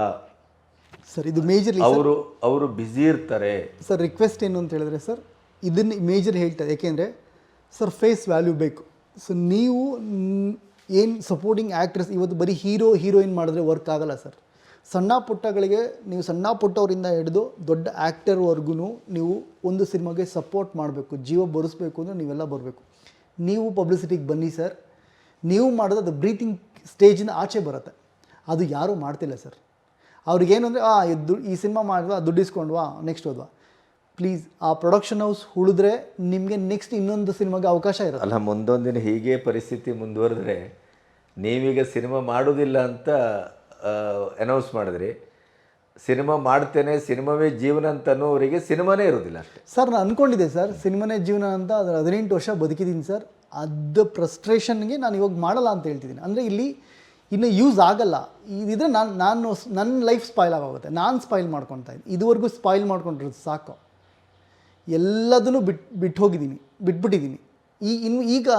ಸರ್ ಇದು ಮೇಜರ್ ಅವರು ಅವರು ಬ್ಯುಸಿ ಇರ್ತಾರೆ. ಸರ್ ರಿಕ್ವೆಸ್ಟ್ ಏನು ಅಂತ ಹೇಳಿದ್ರೆ ಸರ್ ಇದನ್ನು ಮೇಜರ್ ಹೇಳ್ತಾರೆ. ಯಾಕೆಂದರೆ ಸರ್ ಫೇಸ್ ವ್ಯಾಲ್ಯೂ ಬೇಕು. ಸೊ ನೀವು ಏನು ಸಪೋರ್ಟಿಂಗ್ ಆ್ಯಕ್ಟ್ರೆಸ್ ಇವತ್ತು ಬರೀ ಹೀರೋ ಹೀರೋಯಿನ್ ಮಾಡಿದ್ರೆ ವರ್ಕ್ ಆಗಲ್ಲ ಸರ್ ಸಣ್ಣ ಪುಟ್ಟಗಳಿಗೆ ನೀವು ಸಣ್ಣ ಪುಟ್ಟವರಿಂದ ಹಿಡಿದು ದೊಡ್ಡ ಆ್ಯಕ್ಟರ್ವರೆಗೂ ನೀವು ಒಂದು ಸಿನಿಮಾಗೆ ಸಪೋರ್ಟ್ ಮಾಡಬೇಕು, ಜೀವ ಬರೆಸ್ಬೇಕು ಅಂದರೆ ನೀವೆಲ್ಲ ಬರಬೇಕು. ನೀವು ಪಬ್ಲಿಸಿಟಿಗೆ ಬನ್ನಿ ಸರ್ ನೀವು ಮಾಡಿದ್ರೆ ಅದು ಬ್ರೀತಿಂಗ್ ಸ್ಟೇಜಿಂದ ಆಚೆ ಬರುತ್ತೆ. ಅದು ಯಾರೂ ಮಾಡ್ತಿಲ್ಲ ಸರ್ ಅವ್ರಿಗೇನು ಅಂದರೆ, ಆ ದುಡ್ಡು, ಈ ಸಿನಿಮಾ ಮಾಡಿದ್ವಾ, ದುಡ್ಡು ಇಸ್ಕೊಂಡ್ವಾ ನೆಕ್ಸ್ಟ್ ಹೋದ್ವಾ. ಪ್ಲೀಸ್ ಆ ಪ್ರೊಡಕ್ಷನ್ ಹೌಸ್ ಉಳಿದ್ರೆ ನಿಮಗೆ ನೆಕ್ಸ್ಟ್ ಇನ್ನೊಂದು ಸಿನಿಮಾಗೆ ಅವಕಾಶ ಇರುತ್ತೆ. ಅಲ್ಲ ಮುಂದೊಂದಿನ ಹೀಗೆ ಪರಿಸ್ಥಿತಿ ಮುಂದುವರೆದ್ರೆ ನೀವೀಗ ಸಿನಿಮಾ ಮಾಡೋದಿಲ್ಲ ಅಂತ ಅನೌನ್ಸ್ ಮಾಡಿದ್ರಿ. ಸಿನಿಮಾ ಮಾಡ್ತೇನೆ ಸಿನಿಮಾವೇ ಜೀವನ ಅಂತ ಅನ್ನೋವರಿಗೆ ಸಿನಿಮಾನೇ ಇರೋದಿಲ್ಲ ಸರ್ ನಾನು ಅಂದ್ಕೊಂಡಿದ್ದೆ ಸರ್ ಸಿನಿಮಾನೇ ಜೀವನ ಅಂತ ಅದು ಹದಿನೆಂಟು ವರ್ಷ ಬದುಕಿದ್ದೀನಿ ಸರ್. ಅದು ಫ್ರಸ್ಟ್ರೇಷನ್ಗೆ ನಾನು ಇವಾಗ ಮಾಡಲ್ಲ ಅಂತ ಹೇಳ್ತಿದ್ದೀನಿ. ಅಂದರೆ ಇಲ್ಲಿ ಇನ್ನು ಯೂಸ್ ಆಗಲ್ಲ. ಇದಿದ್ರೆ ನಾನು ನಾನು ನನ್ನ ಲೈಫ್ ಸ್ಪಾಯ್ಲ್ ಆಗೋಗುತ್ತೆ. ನಾನು ಸ್ಪಾಯ್ಲ್ ಮಾಡ್ಕೊತಾ ಇದ್ದೀನಿ. ಇದುವರೆಗೂ ಸ್ಪಾಯ್ಲ್ ಮಾಡ್ಕೊಂಡಿರೋದು ಸಾಕು. ಎಲ್ಲದನ್ನು ಬಿಟ್ಟು ಬಿಟ್ಟು ಹೋಗಿದ್ದೀನಿ ಬಿಟ್ಬಿಟ್ಟಿದ್ದೀನಿ. ಈ ಇನ್ನು ಈಗ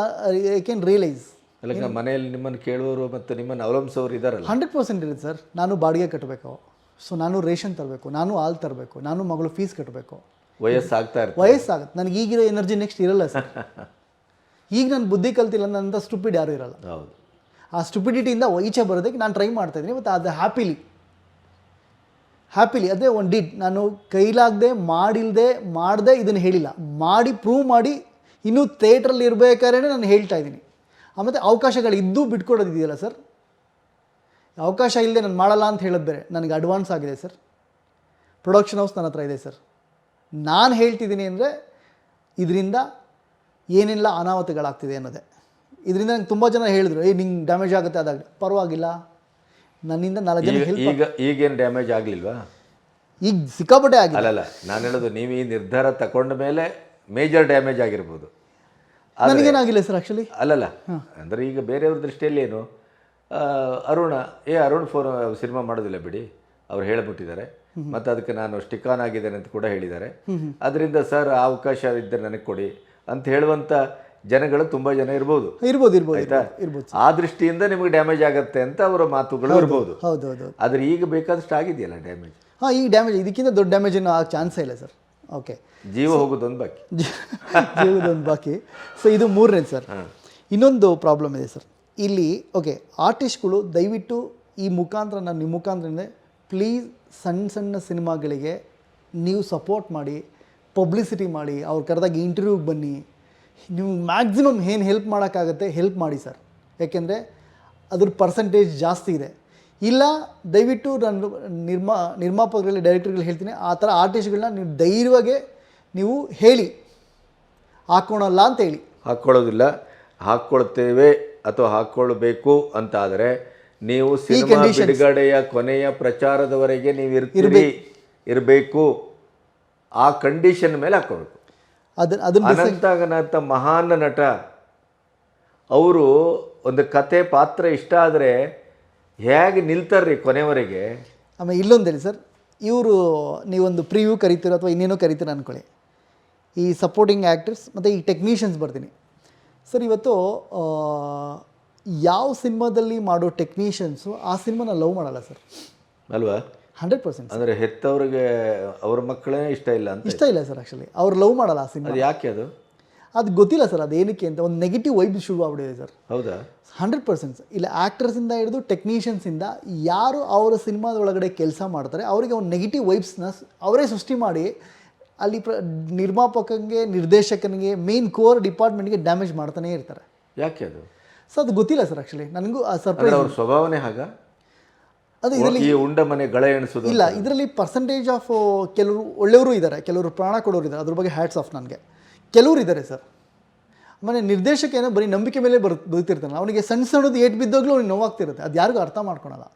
ಐ ಕ್ಯಾನ್ ರಿಯಲೈಸ್ ಅಲ್ಲ ಮನೆಯಲ್ಲಿ ನಿಮ್ಮನ್ನು ಕೇಳುವವರು ಮತ್ತು ನಿಮ್ಮನ್ನು ಅವಲಂಬಿಸೋರು ಇದ್ದಾರಲ್ಲ ಹಂಡ್ರೆಡ್ ಪರ್ಸೆಂಟ್ ಇರುತ್ತೆ ಸರ್. ನಾನು ಬಾಡಿಗೆ ಕಟ್ಟಬೇಕು. ಸೊ ನಾನು ರೇಷನ್ ತರಬೇಕು ನಾನು ಹಾಲು ತರಬೇಕು ನಾನು ಮಗಳು ಫೀಸ್ ಕಟ್ಟಬೇಕು. ವಯಸ್ಸಾಗ್ತಾ ಇರ್ತದೆ. ವಯಸ್ಸಾಗುತ್ತೆ. ನನಗೆ ಈಗಿರೋ ಎನರ್ಜಿ ನೆಕ್ಸ್ಟ್ ಇರಲ್ಲ ಸರ್. ಈಗ ನಾನು ಬುದ್ಧಿ ಕಲ್ತಿಲ್ಲ ನನ್ನಂಥ ಸ್ಟುಪಿಡ್ ಯಾರೂ ಇರಲ್ಲ. ಹೌದು. ಆ ಸ್ಟುಪಿಡಿಟಿಯಿಂದ ಈಚೆ ಬರೋದಕ್ಕೆ ನಾನು ಟ್ರೈ ಮಾಡ್ತಾ ಇದ್ದೀನಿ ಮತ್ತು ಅದು ಹ್ಯಾಪಿಲಿ ಹ್ಯಾಪಿಲಿ ಅದೇ ಒನ್ ಡಿಡ್ ನಾನು ಕೈಲಾಗದೆ ಮಾಡಿಲ್ಲದೆ ಮಾಡದೆ ಇದನ್ನು ಹೇಳಿಲ್ಲ. ಮಾಡಿ ಪ್ರೂವ್ ಮಾಡಿ ಇನ್ನೂ ಥಿಯೇಟ್ರಲ್ಲಿ ಇರಬೇಕಾದ್ರೆ ನಾನು ಹೇಳ್ತಾ ಇದ್ದೀನಿ. ಆಮೇಲೆ ಅವಕಾಶಗಳು ಇದ್ದು ಬಿಟ್ಕೊಡೋದಿದೆಯಲ್ಲ ಸರ್? ಅವಕಾಶ ಇಲ್ಲದೆ ನಾನು ಮಾಡಲ್ಲ ಅಂತ ಹೇಳೋದು ಬೇರೆ. ನನಗೆ ಅಡ್ವಾನ್ಸ್ ಆಗಿದೆ ಸರ್. ಪ್ರೊಡಕ್ಷನ್ ಹೌಸ್ ನನ್ನ ಹತ್ರ ಇದೆ ಸರ್. ನಾನು ಹೇಳ್ತಿದ್ದೀನಿ ಅಂದರೆ ಇದರಿಂದ ಏನೆಲ್ಲ ಅನಾಹುತಗಳಾಗ್ತಿದೆ ಅನ್ನೋದೇ. ಇದರಿಂದ ನಂಗೆ ತುಂಬ ಜನ ಹೇಳಿದ್ರು ಏ ನಿಂಗೆ ಡ್ಯಾಮೇಜ್ ಆಗುತ್ತೆ ಅದಾಗ ಪರವಾಗಿಲ್ಲ. ನನ್ನಿಂದ ನಾಲ್ಕು ಜನ ಈಗ ಹೆಲ್ಪ್ ಈಗ ಈಗೇನು ಡ್ಯಾಮೇಜ್ ಆಗಲಿಲ್ವಾ? ಈಗ ಸಿಕ್ಕಾಪಟ್ಟೆ ಆಗಿದೆ ಅಲ್ಲಲ್ಲ ನಾನು ಹೇಳೋದು ನೀವು ಈ ನಿರ್ಧಾರ ತಗೊಂಡ ಮೇಲೆ ಮೇಜರ್ ಡ್ಯಾಮೇಜ್ ಆಗಿರ್ಬೋದು. ನನಗೇನಾಗಿಲ್ಲ ಸರ್ ಆ್ಯಕ್ಚುಲಿ ಅಲ್ಲಲ್ಲ ಅಂದರೆ ಈಗ ಬೇರೆಯವ್ರ ದೃಷ್ಟಿಯಲ್ಲಿ ಏನು? ಅರುಣ ಏ ಅರುಣ್ ಫೋನ್ ಸಿನಿಮಾ ಮಾಡೋದಿಲ್ಲ ಬಿಡಿ ಅವ್ರು ಹೇಳಿಬಿಟ್ಟಿದ್ದಾರೆ. ಮತ್ತು ಅದಕ್ಕೆ ನಾನು ಸ್ಟಿಕ್ ಆನ್ ಆಗಿದ್ದೇನೆ ಅಂತ ಕೂಡ ಹೇಳಿದ್ದಾರೆ. ಅದರಿಂದ ಸರ್ ಆ ಅವಕಾಶ ಇದ್ದರೆ ನನಗೆ ಕೊಡಿ. ಅಂತ ಹೇಳುವಂಥ ಜನಗಳು ತುಂಬ ಜನ ಇರ್ಬೋದು. ಇರ್ಬೋದು ಇರ್ಬೋದು ಆಯ್ತಾ? ಇರ್ಬೋದು ಆ ದೃಷ್ಟಿಯಿಂದ ನಿಮಗೆ ಡ್ಯಾಮೇಜ್ ಆಗತ್ತೆ ಅಂತ ಅವರ ಮಾತುಗಳು ಇರ್ಬೋದು ಹೌದು ಹೌದು. ಆದ್ರೆ ಈಗ ಬೇಕಾದಷ್ಟು ಆಗಿದೆಯಲ್ಲ ಡ್ಯಾಮೇಜ್ ಹಾಂ ಈ ಡ್ಯಾಮೇಜ್ ಇದಕ್ಕಿಂತ ದೊಡ್ಡ ಡ್ಯಾಮೇಜ್ ಏನು ಆಗ ಚಾನ್ಸೇ ಇಲ್ಲ ಸರ್ ಓಕೆ ಜೀವ ಹೋಗೋದೊಂದು ಬಾಕಿ. ಜೀವದೊಂದು ಬಾಕಿ. ಸೊ ಇದು ಮೂರನೇದು ಸರ್ ಇನ್ನೊಂದು ಪ್ರಾಬ್ಲಮ್ ಇದೆ ಸರ್ ಇಲ್ಲಿ ಓಕೆ ಆರ್ಟಿಸ್ಟ್ಗಳು ದಯವಿಟ್ಟು ಈ ಮುಖಾಂತರ ನಾನು ನಿಮ್ಮ ಮುಖಾಂತರನೇ ಪ್ಲೀಸ್ ಸಣ್ಣ ಸಣ್ಣ ಸಿನಿಮಾಗಳಿಗೆ ನೀವು ಸಪೋರ್ಟ್ ಮಾಡಿ ಪಬ್ಲಿಸಿಟಿ ಮಾಡಿ ಅವ್ರು ಕರೆದಾಗ ಇಂಟರ್ವ್ಯೂಗೆ ಬನ್ನಿ ನೀವು ಮ್ಯಾಕ್ಸಿಮಮ್ ಏನು ಹೆಲ್ಪ್ ಮಾಡೋಕ್ಕಾಗತ್ತೆ ಹೆಲ್ಪ್ ಮಾಡಿ ಸರ್ ಯಾಕೆಂದರೆ ಅದ್ರ ಪರ್ಸೆಂಟೇಜ್ ಜಾಸ್ತಿ ಇದೆ. ಇಲ್ಲ ದಯವಿಟ್ಟು ನಾನು ನಿರ್ಮಾ ನಿರ್ಮಾಪಕರಲ್ಲಿ ಡೈರೆಕ್ಟರ್ಗಳು ಹೇಳ್ತೀನಿ ಆ ಥರ ಆರ್ಟಿಸ್ಟ್ಗಳನ್ನ ನೀವು ಧೈರ್ಯವಾಗಿ ನೀವು ಹೇಳಿ. ಹಾಕೋಣಲ್ಲ ಅಂತ ಹೇಳಿ. ಹಾಕ್ಕೊಳ್ಳೋದಿಲ್ಲ ಹಾಕ್ಕೊಳ್ತೇವೆ ಅಥವಾ ಹಾಕ್ಕೊಳ್ಬೇಕು ಅಂತ ಆದರೆ ನೀವು ಸಿನಿಮಾ ಬಿಡುಗಡೆಯ ಕೊನೆಯ ಪ್ರಚಾರದವರೆಗೆ ನೀವು ಇರ್ತೀರಿ ಇರಬೇಕು. ಆ ಕಂಡೀಷನ್ ಮೇಲೆ ಹಾಕ್ಕೊಳ್ಬೇಕು ಅದನ್ನ ಅದನ್ನ ಅನಂತಾಗನಾಥ ಮಹಾನ್ ನಟ. ಅವರು ಒಂದು ಕತೆ ಪಾತ್ರ ಇಷ್ಟ ಆದರೆ ಹೇಗೆ ನಿಲ್ತಾರ್ರಿ ಕೊನೆವರೆಗೆ? ಆಮೇಲೆ ಇಲ್ಲೊಂದು ಹೇಳಿ ಸರ್. ಇವರು ನೀವೊಂದು ಪ್ರಿವ್ಯೂ ಕರಿತೀರೋ ಅಥವಾ ಇನ್ನೇನೋ ಕರಿತೀರ ಅಂದ್ಕೊಳ್ಳಿ ಈ ಸಪೋರ್ಟಿಂಗ್ ಆ್ಯಕ್ಟರ್ಸ್ ಮತ್ತು ಈ ಟೆಕ್ನಿಷಿಯನ್ಸ್ ಬರ್ತೀನಿ. ಸರ್ ಇವತ್ತು ಯಾವ ಸಿನಿಮಾದಲ್ಲಿ ಮಾಡೋ ಟೆಕ್ನಿಷಿಯನ್ಸು ಆ ಸಿನಿಮಾನ ಲವ್ ಮಾಡಲ್ಲ ಸರ್? ಅಲ್ವಾ? ಹಂಡ್ರೆಡ್ ಪರ್ಸೆಂಟ್ ಅಂದರೆ ಹೆತ್ತವ್ರಿಗೆ ಅವ್ರ ಮಕ್ಕಳೇ ಇಷ್ಟ ಇಲ್ಲ ಅಂತ ಇಷ್ಟ ಇಲ್ಲ ಸರ್ ಆ್ಯಕ್ಚುಲಿ ಅವ್ರು ಲವ್ ಮಾಡಲ್ಲ ಆ ಸಿನಿಮಾ. ಅದು ಯಾಕೆ ಅದು? ಅದು ಗೊತ್ತಿಲ್ಲ ಸರ್ ಅದು ಏನಕ್ಕೆ ಅಂತ. ಒಂದು ನೆಗೆಟಿವ್ ವೈಬ್ ಶುರು ಆಗ್ಬಿಟ್ಟಿದೆ ಸರ್. ಹೌದಾ? ಹಂಡ್ರೆಡ್ ಪರ್ಸೆಂಟ್ ಇಲ್ಲ ಆ್ಯಕ್ಟರ್ಸಿಂದ ಹಿಡಿದು ಟೆಕ್ನಿಷಿಯನ್ಸಿಂದ ಯಾರು ಅವರ ಸಿನಿಮಾದ ಒಳಗಡೆ ಕೆಲಸ ಮಾಡ್ತಾರೆ ಅವರಿಗೆ ಒಂದು ನೆಗೆಟಿವ್ ವೈಬ್ಸ್ನ ಅವರೇ ಸೃಷ್ಟಿ ಮಾಡಿ ಅಲ್ಲಿ ಪ್ರ ನಿರ್ಮಾಪಕನಿಗೆ ನಿರ್ದೇಶಕನಿಗೆ ಮೇನ್ ಕೋರ್ ಡಿಪಾರ್ಟ್ಮೆಂಟ್ಗೆ ಡ್ಯಾಮೇಜ್ ಮಾಡ್ತಾನೇ ಇರ್ತಾರೆ. ಯಾಕೆ ಅದು? ಸರ್ ಅದು ಗೊತ್ತಿಲ್ಲ ಸರ್ ಆ್ಯಕ್ಚುಲಿ ನನಗೂ ಆ ಅಂದ್ರೆ ಸರ್ಪ್ರೈಸ್ ಅವ್ರ ಸ್ವಭಾವನೇ ಹಾಗ? ಅದು ಇದರಲ್ಲಿ ಉಂಡ ಮನೆ ಗಳೆ ಎಣಿಸೋದು ಇಲ್ಲ ಇದರಲ್ಲಿ ಪರ್ಸೆಂಟೇಜ್ ಆಫ್ ಕೆಲವರು ಒಳ್ಳೆಯವರು ಇದ್ದಾರೆ ಕೆಲವರು ಪ್ರಾಣ ಕೊಡೋರು ಇದ್ದಾರೆ. ಅದ್ರ ಬಗ್ಗೆ ಹ್ಯಾಟ್ಸ್ ಆಫ್ ನನಗೆ. ಕೆಲವರು ಇದ್ದಾರೆ ಸರ್ ಮನೆ ನಿರ್ದೇಶಕ ಏನೋ ಬರೀ ನಂಬಿಕೆ ಮೇಲೆ ಬರ್ ಬದುತಿರ್ತಾನೆ ಅವನಿಗೆ ಸಣ್ಣ ಸಣ್ಣದು ಏಟ್ ಬಿದ್ದೋಗ್ಲು ಅವ್ನಿಗೆ ನೋವಾಗ್ತಿರುತ್ತೆ. ಅದು ಯಾರಿಗೂ ಅರ್ಥ ಮಾಡ್ಕೊಳಲ್ಲ.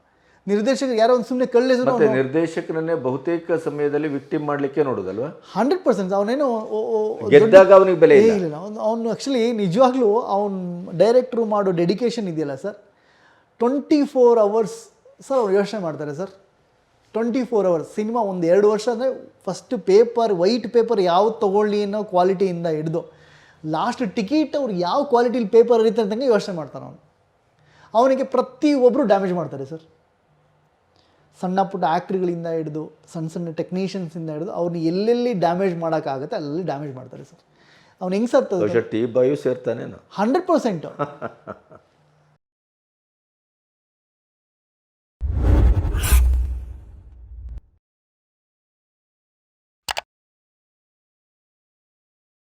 ನಿರ್ದೇಶಕ ಯಾರೋ ಒಂದು ಸುಮ್ಮನೆ ಕಳ್ಳೆ ನಿರ್ದೇಶಕನನ್ನೇ ಬಹುತೇಕ ಸಮಯದಲ್ಲಿ ವಿಕ್ಟಿಮ್ ಮಾಡ್ಲಿಕ್ಕೆ ನೋಡುದಲ್ವಾ? ಹಂಡ್ರೆಡ್ ಪರ್ಸೆಂಟ್ ಅವನೇನು ಗೆದ್ದಾಗ ಅವನಿಗೆ ಬೆಲೆ ಇಲ್ಲ. ಅವನು ಆ್ಯಕ್ಚುಲಿ ನಿಜವಾಗ್ಲೂ ಅವನು ಡೈರೆಕ್ಟ್ರು ಮಾಡೋ ಡೆಡಿಕೇಶನ್ ಇದೆಯಲ್ಲ sir twenty four hours sir ಅವ್ರು ಯೋಚನೆ ಮಾಡ್ತಾರೆ sir. Twenty four hours cinema ಒಂದು ಎರಡು ವರ್ಷ ಅಂದರೆ ಫಸ್ಟ್ ಪೇಪರ್ ವೈಟ್ ಪೇಪರ್ ಯಾವ್ದು ತೊಗೊಳ್ಳಿ ಅನ್ನೋ ಕ್ವಾಲಿಟಿಯಿಂದ ಹಿಡಿದು ಲಾಸ್ಟ್ ಟಿಕೆಟ್ ಅವ್ರು ಯಾವ ಕ್ವಾಲಿಟಿಲಿ ಪೇಪರ್ ಇರುತ್ತೆ ಅಂತಂಗೆ ಯೋಚನೆ ಮಾಡ್ತಾನೆ ಅವನು. ಅವನಿಗೆ ಪ್ರತಿಯೊಬ್ಬರು ಡ್ಯಾಮೇಜ್ ಮಾಡ್ತಾರೆ ಸರ್. ಸಣ್ಣ ಪುಟ್ಟ ಆ್ಯಕ್ಟ್ರಿಗಳಿಂದ ಹಿಡಿದು ಸಣ್ಣ ಸಣ್ಣ ಟೆಕ್ನಿಷಿಯನ್ಸಿಂದ ಹಿಡಿದು ಅವ್ರನ್ನ ಎಲ್ಲೆಲ್ಲಿ ಡ್ಯಾಮೇಜ್ ಮಾಡೋಕ್ಕಾಗುತ್ತೆ ಅಲ್ಲಿ ಡ್ಯಾಮೇಜ್ ಮಾಡ್ತಾರೆ ಸರ್. ಅವ್ನು ಹೆಂಗೆ ಸತ್ತದ? ಟಿ ಬಾಯು ಸೇರ್ತಾನೇನು? Hundred percent